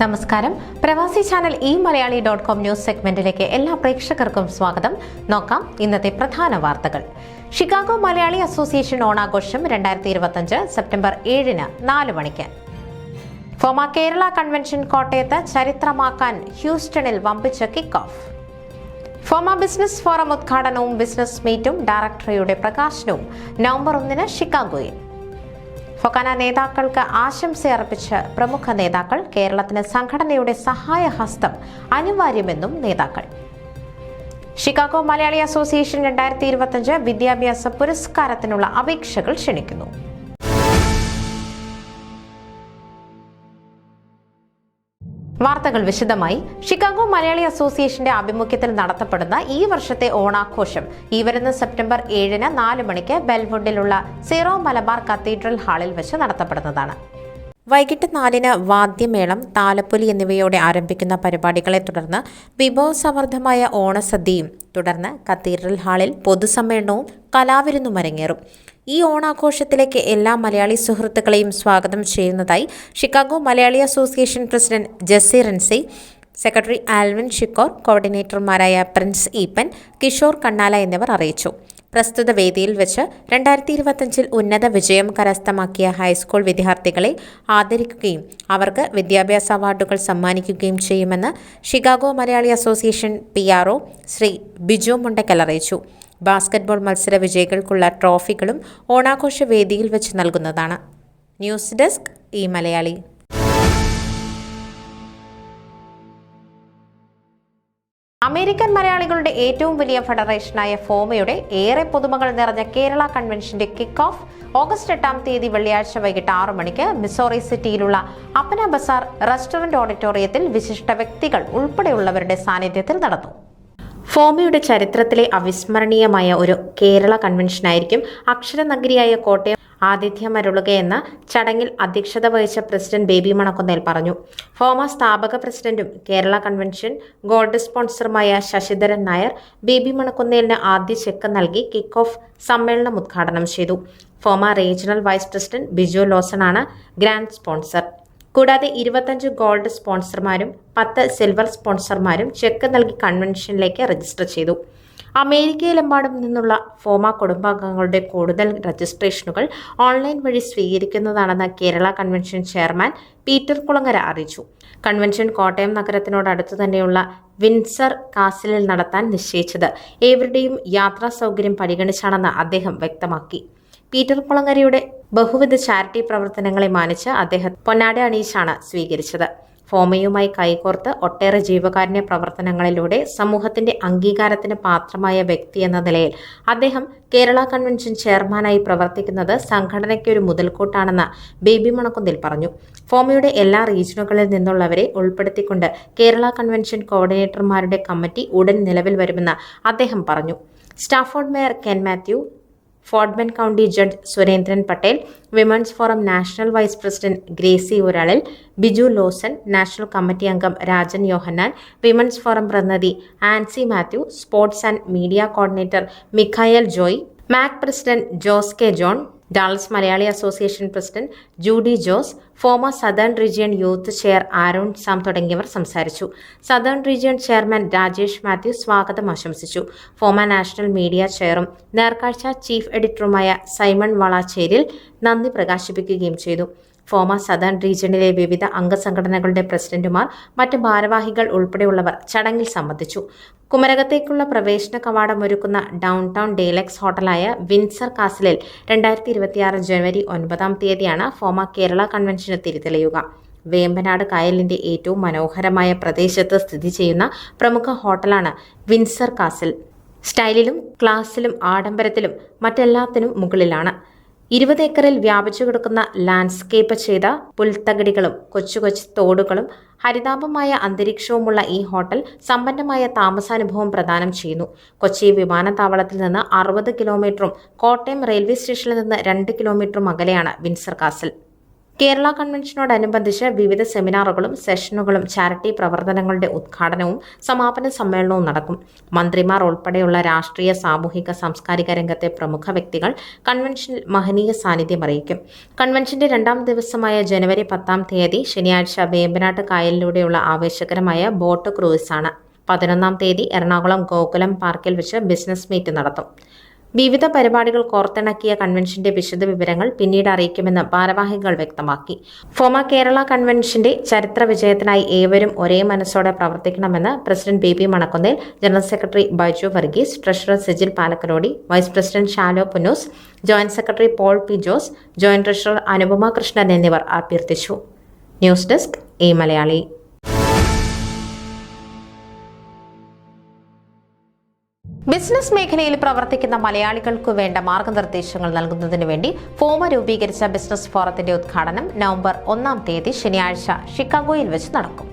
നമസ്കാരം. Pravasi channel e Malayali dot com news സെഗ്മെന്റിലേക്ക് എല്ലാ പ്രേക്ഷകർക്കും സ്വാഗതം. നോക്കാം ഇന്നത്തെ പ്രധാന വാർത്തകൾ. ഷിക്കാഗോ മലയാളി അസോസിയേഷൻ ഓണാഘോഷം രണ്ടായിരത്തി ഇരുപത്തഞ്ച് സെപ്റ്റംബർ ഏഴിന് നാല് മണിക്ക്. ഫോമ കേരള കൺവെൻഷൻ കോട്ടയത്ത് ചരിത്രമാക്കാൻ ഹ്യൂസ്റ്റണിൽ വമ്പിച്ച kick off FOMAA business forum ഉദ്ഘാടനവും ബിസിനസ് മീറ്റും ഡയറക്ടറിയുടെ പ്രകാശനവും. നവംബർ ഒന്നിന് ഷിക്കാഗോയിൽ. ഫൊക്കാന നേതാക്കൾക്ക് ആശംസയർപ്പിച്ച് പ്രമുഖ നേതാക്കൾ കേരളത്തിന് സംഘടനയുടെ സഹായഹസ്തം അനിവാര്യമെന്നും നേതാക്കൾ. ഷിക്കാഗോ മലയാളി അസോസിയേഷൻ രണ്ടായിരത്തി ഇരുപത്തിയഞ്ച് വിദ്യാഭ്യാസ പുരസ്കാരത്തിനുള്ള അപേക്ഷകൾ ക്ഷണിക്കുന്നു. വാർത്തകൾ വിശദമായി. ഷിക്കാഗോ മലയാളി അസോസിയേഷന്റെ ആഭിമുഖ്യത്തിൽ നടത്തപ്പെടുന്ന ഈ വർഷത്തെ ഓണാഘോഷം ഈ വരുന്ന സെപ്റ്റംബർ ഏഴിന് നാല് മണിക്ക് ബെൽവുഡിലുള്ള സീറോ മലബാർ കത്തീഡ്രൽ ഹാളിൽ വെച്ച് നടത്തപ്പെടുന്നതാണ്. വൈകിട്ട് നാലിന് വാദ്യമേളം താലപ്പൊലി എന്നിവയോടെ ആരംഭിക്കുന്ന പരിപാടികളെ തുടർന്ന് വിഭവസമൃദ്ധമായ ഓണസദ്യയും തുടർന്ന് കത്തീഡ്രൽ ഹാളിൽ പൊതുസമ്മേളനവും കലാവിരുന്നും അരങ്ങേറും. ഈ ഓണാഘോഷത്തിലേക്ക് എല്ലാ മലയാളി സുഹൃത്തുക്കളെയും സ്വാഗതം ചെയ്യുന്നതായി Chicago Malayali association president Jessy Rency secretary Alvin Shikkor കോർഡിനേറ്റർമാരായ പ്രിൻസ് ഈപ്പൻ കിഷോർ കണ്ണാല എന്നിവർ അറിയിച്ചു. പ്രസ്തുത വേദിയിൽ വെച്ച് രണ്ടായിരത്തി ഇരുപത്തഞ്ചിൽ ഉന്നത വിജയം കരസ്ഥമാക്കിയ ഹൈസ്കൂൾ വിദ്യാർത്ഥികളെ ആദരിക്കുകയും അവർക്ക് വിദ്യാഭ്യാസ അവാർഡുകൾ സമ്മാനിക്കുകയും ചെയ്യുമെന്ന് Chicago Malayali association P R Shri Biju Mundackal അറിയിച്ചു. ബാസ്കറ്റ്ബോൾ മത്സര വിജയികൾക്കുള്ള ട്രോഫികളും ഓണാഘോഷ വേദിയിൽ വെച്ച് നൽകുന്നതാണ്. News desk e Malayali. American മലയാളികളുടെ ഏറ്റവും വലിയ ഫെഡറേഷനായ ഫോമയുടെ ഏറെ പുതുമകൾ നിറഞ്ഞ കേരള കൺവെൻഷന്റെ കിക്ക് ഓഫ് ഓഗസ്റ്റ് എട്ടാം തീയതി വെള്ളിയാഴ്ച വൈകിട്ട് ആറു മണിക്ക് മിസോറി സിറ്റിയിലുള്ള അപ്പന ബസാർ റെസ്റ്റോറന്റ് ഓഡിറ്റോറിയത്തിൽ വിശിഷ്ട വ്യക്തികൾ ഉൾപ്പെടെയുള്ളവരുടെ സാന്നിധ്യത്തിൽ നടന്നു. ഫോമയുടെ ചരിത്രത്തിലെ അവിസ്മരണീയമായ ഒരു കേരള കൺവെൻഷനായിരിക്കും അക്ഷരനഗരിയായ കോട്ടയം ആതിഥ്യമരുളുകയെന്ന് ചടങ്ങിൽ അധ്യക്ഷത വഹിച്ച പ്രസിഡന്റ് ബേബി മണക്കുന്നേൽ പറഞ്ഞു. ഫോമ സ്ഥാപക പ്രസിഡന്റും കേരള കൺവെൻഷൻ ഗോൾഡ് സ്പോൺസറുമായ ശശിധരൻ നായർ ബേബി മണക്കുന്നേലിന് ആദ്യ ചെക്ക് നൽകി കിക്ക് ഓഫ് സമ്മേളനം ഉദ്ഘാടനം ചെയ്തു. FOMAA regional vice president Biju Lawson ആണ് ഗ്രാൻഡ് സ്പോൺസർ. കൂടാതെ ഇരുപത്തഞ്ച് ഗോൾഡ് സ്പോൺസർമാരും പത്ത് സിൽവർ സ്പോൺസർമാരും ചെക്ക് നൽകി കൺവെൻഷനിലേക്ക് രജിസ്റ്റർ ചെയ്തു. അമേരിക്കയിലെമ്പാടും നിന്നുള്ള ഫോമ കുടുംബാംഗങ്ങളുടെ കൂടുതൽ രജിസ്ട്രേഷനുകൾ ഓൺലൈൻ വഴി സ്വീകരിക്കുന്നതാണെന്ന് കേരള കൺവെൻഷൻ ചെയർമാൻ പീറ്റർ കുളങ്ങര അറിയിച്ചു. കൺവെൻഷൻ കോട്ടയം നഗരത്തിനോടടുത്തു തന്നെയുള്ള വിൻസർ കാസിലിൽ നടത്താൻ നിശ്ചയിച്ചത് ഏവരുടെയും യാത്രാ സൗകര്യം പരിഗണിച്ചാണെന്ന് അദ്ദേഹം വ്യക്തമാക്കി. പീറ്റർ കുളങ്ങരയുടെ ബഹുവിധ ചാരിറ്റി പ്രവർത്തനങ്ങളെ മാനിച്ച് അദ്ദേഹം പൊന്നാട അണീഷാണ് സ്വീകരിച്ചത്. ഫോമയുമായി കൈകോർത്ത് ഒട്ടേറെ ജീവകാരുണ്യ പ്രവർത്തനങ്ങളിലൂടെ സമൂഹത്തിന്റെ അംഗീകാരത്തിന് പാത്രമായ വ്യക്തി എന്ന നിലയിൽ അദ്ദേഹം കേരള കൺവെൻഷൻ ചെയർമാനായി പ്രവർത്തിക്കുന്നത് സംഘടനയ്ക്ക് ഒരു മുതൽക്കൂട്ടാണെന്ന് ബേബി മണക്കുന്നിൽ പറഞ്ഞു. ഫോമയുടെ എല്ലാ റീജിയനുകളിൽ നിന്നുള്ളവരെ ഉൾപ്പെടുത്തിക്കൊണ്ട് കേരള കൺവെൻഷൻ കോർഡിനേറ്റർമാരുടെ കമ്മിറ്റി ഉടൻ നിലവിൽ വരുമെന്ന് അദ്ദേഹം പറഞ്ഞു. Stafford mayor Ken Mathew Fort Bend county judge Surendran Patel women's forum national vice president Gracy Ooralil Biju Lawson national committee അംഗം രാജൻ യോഹന്നാൻ വിമൻസ് ഫോറം പ്രതിനിധി Ancy Mathew sports and media coordinator Mikhail Joy MAC president Jose K John Dallas Malayali association president Judy Jose former southern region youth chair Aaron Sam തുടങ്ങിയവർ സംസാരിച്ചു. Southern region chairman Rajesh Mathew സ്വാഗതം ആശംസിച്ചു. FOMAA national media ചെയറും Nerkazhcha chief എഡിറ്ററുമായ Simon വളാച്ചേരിൽ നന്ദി പ്രകാശിപ്പിക്കുകയും ചെയ്തു. FOMAA southern റീജിയണിലെ വിവിധ അംഗസംഘടനകളുടെ പ്രസിഡന്റുമാർ മറ്റ് ഭാരവാഹികൾ ഉൾപ്പെടെയുള്ളവർ ചടങ്ങിൽ സംബന്ധിച്ചു. കുമരകത്തേക്കുള്ള പ്രവേശന കവാടം ഒരുക്കുന്ന ഡൗൺ ടൗൺ ഡേലക്സ് ഹോട്ടലായ വിൻസർ കാസിലിൽ രണ്ടായിരത്തി ഇരുപത്തിയാറ് ജനുവരി ഒൻപതാം തീയതിയാണ് ഫോമ കേരള കൺവെൻഷന് തിരിതെളിയുക. വേമ്പനാട് കായലിന്റെ ഏറ്റവും മനോഹരമായ പ്രദേശത്ത് സ്ഥിതി ചെയ്യുന്ന പ്രമുഖ ഹോട്ടലാണ് വിൻസർ കാസിൽ. സ്റ്റൈലിലും ക്ലാസിലും ആഡംബരത്തിലും മറ്റെല്ലാത്തിനും മുകളിലാണ്. ഇരുപത് ഏക്കറിൽ വ്യാപിച്ചു കിടക്കുന്ന ലാൻഡ്സ്കേപ്പ് ചെയ്ത പുൽത്തകടികളും കൊച്ചു കൊച്ചു തോടുകളും ഹരിതാപമായ അന്തരീക്ഷവുമുള്ള ഈ ഹോട്ടൽ സമ്പന്നമായ താമസാനുഭവം പ്രദാനം ചെയ്യുന്നു. കൊച്ചി വിമാനത്താവളത്തിൽ നിന്ന് അറുപത് കിലോമീറ്ററും കോട്ടയം റെയിൽവേ സ്റ്റേഷനിൽ നിന്ന് രണ്ട് കിലോമീറ്ററും അകലെയാണ് വിൻസർ കാസൽ. കേരള കൺവെൻഷനോടനുബന്ധിച്ച് വിവിധ സെമിനാറുകളും സെഷനുകളും ചാരിറ്റി പ്രവർത്തനങ്ങളുടെ ഉദ്ഘാടനവും സമാപന സമ്മേളനവും നടക്കും. മന്ത്രിമാർ ഉൾപ്പെടെയുള്ള രാഷ്ട്രീയ സാമൂഹിക സാംസ്കാരിക രംഗത്തെ പ്രമുഖ വ്യക്തികൾ കൺവെൻഷനിൽ മഹനീയ സാന്നിധ്യം അറിയിക്കും. കൺവെൻഷന്റെ രണ്ടാം ദിവസമായ ജനുവരി പത്താം തീയതി ശനിയാഴ്ച വേമ്പനാട്ട് കായലിലൂടെയുള്ള ആവേശകരമായ ബോട്ട് ക്രൂയിസാണ്. പതിനൊന്നാം തീയതി എറണാകുളം ഗോകുലം പാർക്കിൽ വെച്ച് ബിസിനസ് മീറ്റ് നടത്തും. വിവിധ പരിപാടികൾ കോർത്തിണക്കിയ കൺവെൻഷന്റെ വിശദ വിവരങ്ങൾ പിന്നീട് അറിയിക്കുമെന്ന് ഭാരവാഹികൾ വ്യക്തമാക്കി. ഫോമ കേരള കൺവെൻഷന്റെ ചരിത്ര വിജയത്തിനായി ഏവരും ഒരേ മനസ്സോടെ പ്രവർത്തിക്കണമെന്ന് president B P Manakkunnel general secretary Baiju Varghese treasurer Sijil Palakkalody vice president Shalo Punnoose joint secretary Paul P Jose joint treasurer Anupama Krishnan എന്നിവർ അഭ്യർത്ഥിച്ചു. News desk e Malayali. Business മേഖലയിൽ പ്രവർത്തിക്കുന്ന മലയാളികൾക്ക് വേണ്ട മാർഗനിർദ്ദേശങ്ങൾ നൽകുന്നതിന് വേണ്ടി ഫോമ രൂപീകരിച്ച ബിസിനസ് ഫോറത്തിന്റെ ഉദ്ഘാടനം നവംബർ ഒന്നാം തീയതി ശനിയാഴ്ച ഷിക്കാഗോയിൽ വെച്ച് നടക്കും.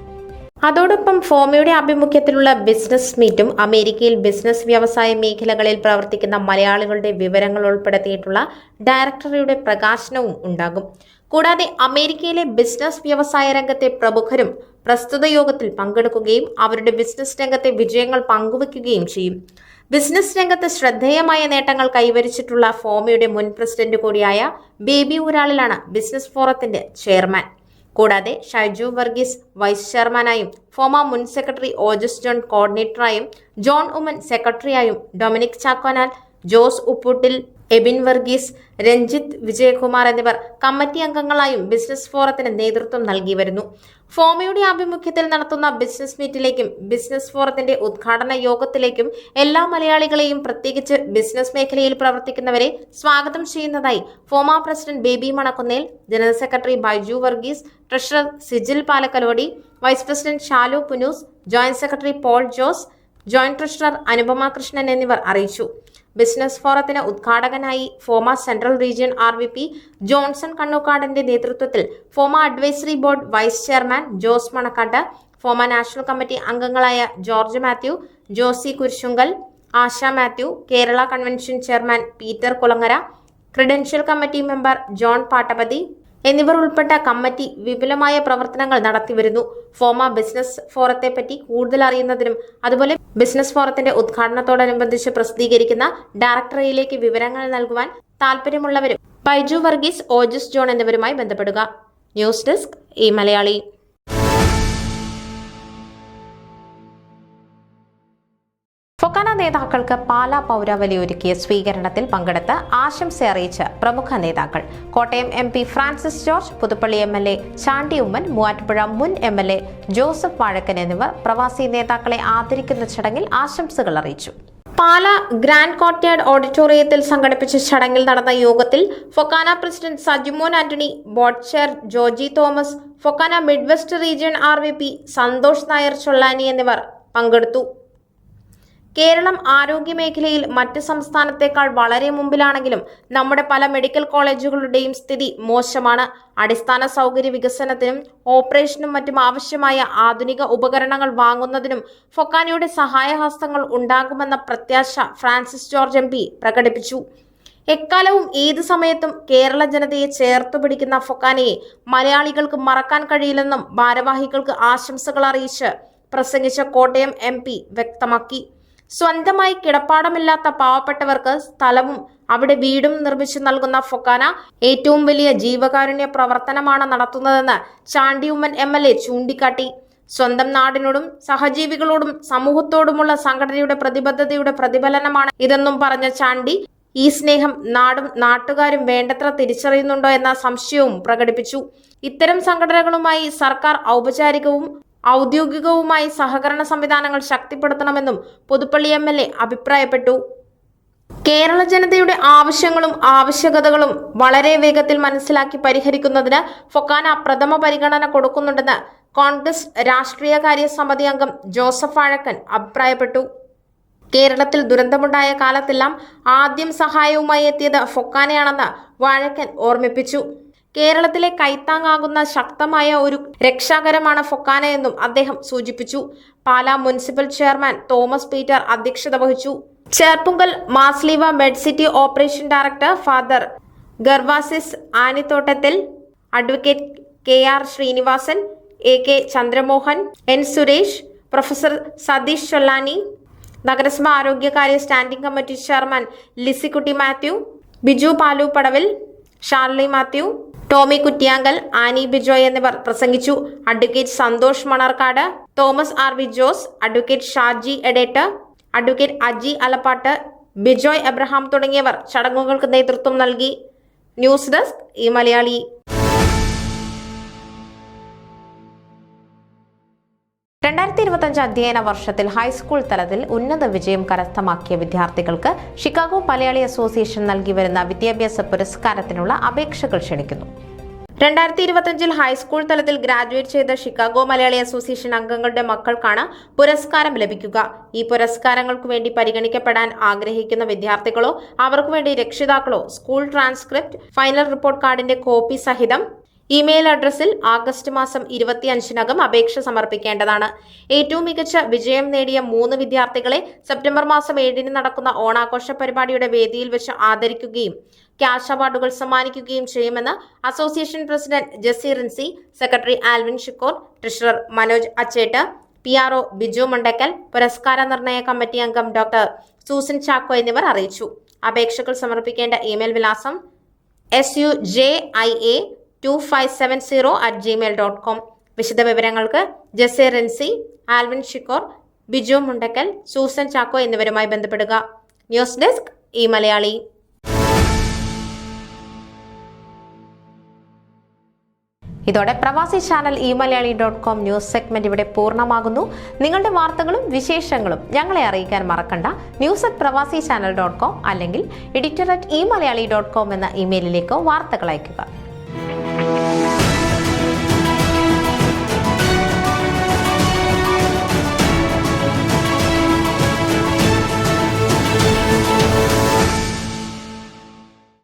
അതോടൊപ്പം ഫോമയുടെ ആഭിമുഖ്യത്തിലുള്ള ബിസിനസ് മീറ്റും അമേരിക്കയിൽ ബിസിനസ് വ്യവസായ മേഖലകളിൽ പ്രവർത്തിക്കുന്ന മലയാളികളുടെ വിവരങ്ങൾ ഉൾപ്പെടുത്തിയിട്ടുള്ള ഡയറക്ടറിയുടെ പ്രകാശനവും ഉണ്ടാകും. കൂടാതെ അമേരിക്കയിലെ ബിസിനസ് വ്യവസായ രംഗത്തെ പ്രമുഖരും പ്രസ്തുത യോഗത്തിൽ പങ്കെടുക്കുകയും അവരുടെ ബിസിനസ് രംഗത്തെ വിജയങ്ങൾ പങ്കുവയ്ക്കുകയും ചെയ്യും. ബിസിനസ് രംഗത്ത് ശ്രദ്ധേയമായ നേട്ടങ്ങൾ കൈവരിച്ചിട്ടുള്ള ഫോമയുടെ മുൻ പ്രസിഡന്റ് കൂടിയായ ബേബി ഊരാളിലാണ് ബിസിനസ് ഫോറത്തിന്റെ ചെയർമാൻ. കൂടാതെ ഷൈജു വർഗീസ് വൈസ് ചെയർമാനായും ഫോമ മുൻ സെക്രട്ടറി ഓജസ് ജോൺ കോർഡിനേറ്ററായും ജോൺ ഉമൻ സെക്രട്ടറിയായും ഡൊമിനിക് ചാക്കോനാൽ ജോസ് ഉപ്പൂട്ടിൽ എബിൻ വർഗീസ് രഞ്ജിത്ത് വിജയകുമാർ എന്നിവർ കമ്മിറ്റി അംഗങ്ങളായും ബിസിനസ് ഫോറത്തിന് നേതൃത്വം നൽകി വരുന്നു. ഫോമയുടെ ആഭിമുഖ്യത്തിൽ നടത്തുന്ന ബിസിനസ് മീറ്റിലേക്കും ബിസിനസ് ഫോറത്തിന്റെ ഉദ്ഘാടന യോഗത്തിലേക്കും എല്ലാ മലയാളികളെയും പ്രത്യേകിച്ച് ബിസിനസ് മേഖലയിൽ പ്രവർത്തിക്കുന്നവരെ സ്വാഗതം ചെയ്യുന്നതായി FOMAA president Baby Manakkunnel general secretary Baiju Varghese treasurer Sijil Palakkalody vice president Shalu Punnoose joint secretary Paul Jose joint treasurer Anupama Krishnan എന്നിവർ അറിയിച്ചു. ബിസിനസ് ഫോറത്തിന് ഉദ്ഘാടകനായി FOMAA central region R V P Johnson കണ്ണൂക്കാടിന്റെ നേതൃത്വത്തിൽ FOMAA advisory board vice chairman Jose Manakkattu FOMAA national committee അംഗങ്ങളായ George Mathew Josy Kurisunkal Asha Mathew Kerala convention chairman Peter Kulangara credential committee member John Pattapathy എന്നിവർ ഉൾപ്പെട്ട committee വിപുലമായ പ്രവർത്തനങ്ങൾ നടത്തിവരുന്നു. FOMAA business ഫോറത്തെ പറ്റി കൂടുതൽ അറിയുന്നതിനും അതുപോലെ ബിസിനസ് ഫോറത്തിന്റെ ഉദ്ഘാടനത്തോടനുബന്ധിച്ച് പ്രസിദ്ധീകരിക്കുന്ന ഡയറക്ടറിയിലേക്ക് വിവരങ്ങൾ നൽകുവാൻ താല്പര്യമുള്ളവരും ബൈജു വർഗീസ് ഓജസ് ജോൺ എന്നിവരുമായി ബന്ധപ്പെടുക. News desk e Malayali. FOKANA നേതാക്കൾക്ക് പാലാ പൗരാവലി ഒരുക്കിയ സ്വീകരണത്തിൽ പങ്കെടുത്ത് ആശംസ അറിയിച്ച പ്രമുഖ നേതാക്കൾ. Kottayam M P Francis George Puthuppally M L A Chandy Oommen Muvattupuzha മുൻ M L A Joseph Vazhakkan എന്നിവർ പ്രവാസി നേതാക്കളെ ആദരിക്കുന്ന ചടങ്ങിൽ ആശംസകൾ അറിയിച്ചു. പാല ഗ്രാൻഡ് കോർട്ട്യാർഡ് ഓഡിറ്റോറിയത്തിൽ സംഘടിപ്പിച്ച ചടങ്ങിൽ നടന്ന യോഗത്തിൽ FOKANA president Sajimon Antony board chair Joji Thomas FOKANA midwest region R Santhosh Nair Chollani എന്നിവർ പങ്കെടുത്തു. കേരളം ആരോഗ്യ മേഖലയിൽ മറ്റ് സംസ്ഥാനത്തേക്കാൾ വളരെ മുമ്പിലാണെങ്കിലും നമ്മുടെ പല മെഡിക്കൽ കോളേജുകളുടെയും സ്ഥിതി മോശമാണ്. അടിസ്ഥാന സൗകര്യ വികസനത്തിനും ഓപ്പറേഷനും മറ്റും ആവശ്യമായ ആധുനിക ഉപകരണങ്ങൾ വാങ്ങുന്നതിനും ഫൊക്കാനിയുടെ സഹായഹസ്തങ്ങൾ ഉണ്ടാകുമെന്ന പ്രത്യാശ ഫ്രാൻസിസ് ജോർജ് എം പ്രകടിപ്പിച്ചു. എക്കാലവും ഏത് സമയത്തും കേരള ജനതയെ ചേർത്തു പിടിക്കുന്ന ഫൊക്കാനയെ മലയാളികൾക്ക് മറക്കാൻ കഴിയില്ലെന്നും ഭാരവാഹികൾക്ക് ആശംസകൾ അറിയിച്ച് പ്രസംഗിച്ച കോട്ടയം എം വ്യക്തമാക്കി. സ്വന്തമായി കിടപ്പാടമില്ലാത്ത പാവപ്പെട്ടവർക്ക് സ്ഥലവും അവിടെ വീടും നിർമ്മിച്ചു നൽകുന്ന ഫൊക്കാന ഏറ്റവും വലിയ ജീവകാരുണ്യ പ്രവർത്തനമാണ് നടത്തുന്നതെന്ന് ചാണ്ടിയുമ്മൻ എം എൽ എ ചൂണ്ടിക്കാട്ടി. സ്വന്തം നാടിനോടും സഹജീവികളോടും സമൂഹത്തോടുമുള്ള സംഘടനയുടെ പ്രതിബദ്ധതയുടെ പ്രതിഫലനമാണ് ഇതെന്നും പറഞ്ഞ ചാണ്ടി. ഈ സ്നേഹം നാടും നാട്ടുകാരും വേണ്ടത്ര തിരിച്ചറിയുന്നുണ്ടോ എന്ന സംശയവും പ്രകടിപ്പിച്ചു. ഇത്തരം സംഘടനകളുമായി സർക്കാർ ഔപചാരികവും ഔദ്യോഗികവുമായി സഹകരണ സംവിധാനങ്ങൾ ശക്തിപ്പെടുത്തണമെന്നും പുതുപ്പള്ളി എം എൽ എ അഭിപ്രായപ്പെട്ടു. കേരള ജനതയുടെ ആവശ്യങ്ങളും ആവശ്യകതകളും വളരെ വേഗത്തിൽ മനസ്സിലാക്കി പരിഹരിക്കുന്നതിന് ഫൊക്കാന പ്രഥമ പരിഗണന കൊടുക്കുന്നുണ്ടെന്ന് കോൺഗ്രസ് രാഷ്ട്രീയകാര്യ സമിതി അംഗം ജോസഫ് ആഴക്കൻ അഭിപ്രായപ്പെട്ടു. കേരളത്തിൽ ദുരന്തമുണ്ടായ കാലത്തെല്ലാം ആദ്യം സഹായവുമായി എത്തിയത് ഫൊക്കാനയാണെന്ന് വാഴക്കൻ ഓർമ്മിപ്പിച്ചു. കേരളത്തിലെ കൈത്താങ്ങാകുന്ന ശക്തമായ ഒരു രക്ഷാകരമാണ് ഫൊക്കാന എന്നും അദ്ദേഹം സൂചിപ്പിച്ചു. പാലാ മുനിസിപ്പൽ ചെയർമാൻ തോമസ് പീറ്റർ അധ്യക്ഷത വഹിച്ചു. Cherpunkal Marsleeva medcity operation director father Gervasis Anithottathil advocate K R Srinivasan A K Chandramohan N Suresh professor Satheesh Chollani നഗരസഭ ആരോഗ്യകാര്യ standing committee chairman Lisykutty Mathew Biju Palupadavil Sharly Mathew Tomy Kuttiyankal Annie Bijoy എന്നിവർ പ്രസംഗിച്ചു. Advocate Santhosh Manarcaud Thomas R V Jose advocate Shaji Edattu advocate Aji Alappatt Bijoy Abraham തുടങ്ങിയവർ ചടങ്ങുകൾക്ക് നേതൃത്വം നൽകി. News desk e Malayali. രണ്ടായിരത്തി ഇരുപത്തഞ്ച് അധ്യയന വർഷത്തിൽ ഹൈസ്കൂൾ തലത്തിൽ ഉന്നത വിജയം കരസ്ഥമാക്കിയ വിദ്യാർത്ഥികൾക്ക് ഷിക്കാഗോ മലയാളി അസോസിയേഷൻ നൽകി വരുന്ന വിദ്യാഭ്യാസ പുരസ്കാരത്തിനുള്ള അപേക്ഷകൾ ക്ഷണിക്കുന്നു. രണ്ടായിരത്തി ഇരുപത്തഞ്ചിൽ ഹൈസ്കൂൾ തലത്തിൽ ഗ്രാജുവേറ്റ് ചെയ്ത ഷിക്കാഗോ മലയാളി അസോസിയേഷൻ അംഗങ്ങളുടെ മക്കൾക്കാണ് പുരസ്കാരം ലഭിക്കുക. ഈ പുരസ്കാരങ്ങൾക്ക് വേണ്ടി പരിഗണിക്കപ്പെടാൻ ആഗ്രഹിക്കുന്ന വിദ്യാർത്ഥികളോ അവർക്ക് വേണ്ടി രക്ഷിതാക്കളോ സ്കൂൾ ട്രാൻസ്ക്രിപ്റ്റ് ഫൈനൽ റിപ്പോർട്ട് കാർഡിന്റെ കോപ്പി സഹിതം ഇമെയിൽ അഡ്രസ്സിൽ ആഗസ്റ്റ് മാസം ഇരുപത്തിയഞ്ചിനകം അപേക്ഷ സമർപ്പിക്കേണ്ടതാണ്. ഏറ്റവും മികച്ച വിജയം നേടിയ മൂന്ന് വിദ്യാർത്ഥികളെ സെപ്റ്റംബർ മാസം ഏഴിന് നടക്കുന്ന ഓണാഘോഷ പരിപാടിയുടെ വേദിയിൽ വെച്ച് ആദരിക്കുകയും ക്യാഷ് അവാർഡുകൾ സമ്മാനിക്കുകയും ചെയ്യുമെന്ന് association president Jessy Rincy secretary Alvin Shikkor treasurer Manoj Achettu P R O Biju Mundackal പുരസ്കാര നിർണയ കമ്മിറ്റി അംഗം ഡോക്ടർ സൂസൻ ചാക്കോ എന്നിവർ അറിയിച്ചു. അപേക്ഷകൾ സമർപ്പിക്കേണ്ട ഇമെയിൽ വിലാസം S U J I A two five seven zero at Gmail dot com വിശദ വിവരങ്ങൾക്ക് Jessy Rency Alvin Shikkor Biju Mundakkal Susan Chacko എന്നിവരുമായി ബന്ധപ്പെടുക. News desk e Malayali. ഇതോടെ Pravasi channel e Malayali dot com news segment ഇവിടെ പൂർണമാകുന്നു. നിങ്ങളുടെ വാർത്തകളും വിശേഷങ്ങളും ഞങ്ങളെ അറിയിക്കാൻ മറക്കണ്ട. News at Pravasi channel dot com അല്ലെങ്കിൽ editor at e Malayali dot com എന്ന ഇമെയിലിലേക്കോ വാർത്തകൾ അയയ്ക്കുക.